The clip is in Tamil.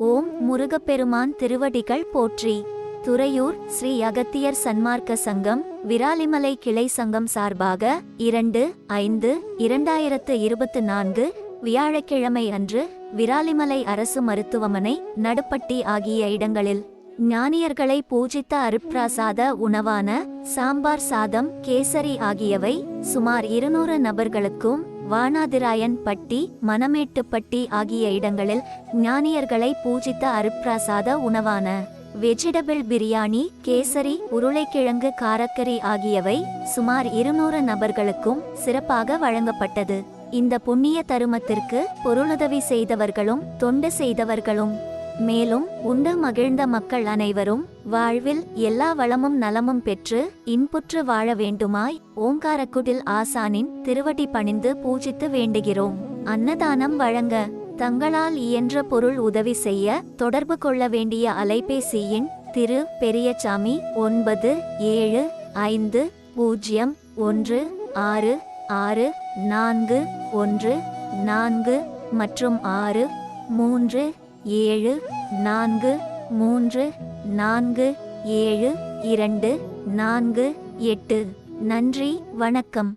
ஓம் முருகப்பெருமான் திருவடிகள் போற்றி. துறையூர் ஸ்ரீ அகத்தியர் சன்மார்க்க சங்கம் விராலிமலை கிளை சங்கம் சார்பாக இரண்டு ஐந்து இரண்டாயிரத்து இருபத்து நான்கு வியாழக்கிழமை அன்று விராலிமலை அரசு மருத்துவமனை நடுப்பட்டி ஆகிய இடங்களில் ஞானியர்களை பூஜித்த அருப்பிராசாத உணவான சாம்பார் சாதம் கேசரி ஆகியவை சுமார் இருநூறு நபர்களுக்கும் வானாதிராயன் பட்டி மணமேட்டுப்பட்டி ஆகிய இடங்களில் ஞானியர்களை பூஜித்த அருப்பிராசாத உணவான வெஜிடபிள் பிரியாணி கேசரி உருளைக்கிழங்கு காரக்கறி ஆகியவை சுமார் இருநூறு நபர்களுக்கும் சிறப்பாக வழங்கப்பட்டது. இந்த புண்ணிய தருமத்திற்கு பொருளுதவி செய்தவர்களும் தொண்டு செய்தவர்களும் மேலும் உண்டு மகிழ்ந்த மக்கள் அனைவரும் வாழ்வில் எல்லா வளமும் நலமும் பெற்று இன்புற்று வாழ வேண்டுமாய் ஓங்காரக்குடில் ஆசானின் திருவடி பணிந்து பூஜித்து வேண்டுகிறோம். அன்னதானம் வழங்க தங்களால் இயன்ற பொருள் உதவி செய்ய தொடர்பு கொள்ள வேண்டிய அலைபேசி எண் திரு பெரியசாமி ஒன்பது ஏழு ஐந்து பூஜ்ஜியம் ஒன்று ஆறு ஆறு நான்கு ஒன்று நான்கு மற்றும் ஆறு மூன்று ஏழு நான்கு மூன்று நான்கு ஏழு இரண்டு நான்கு எட்டு. நன்றி வணக்கம்.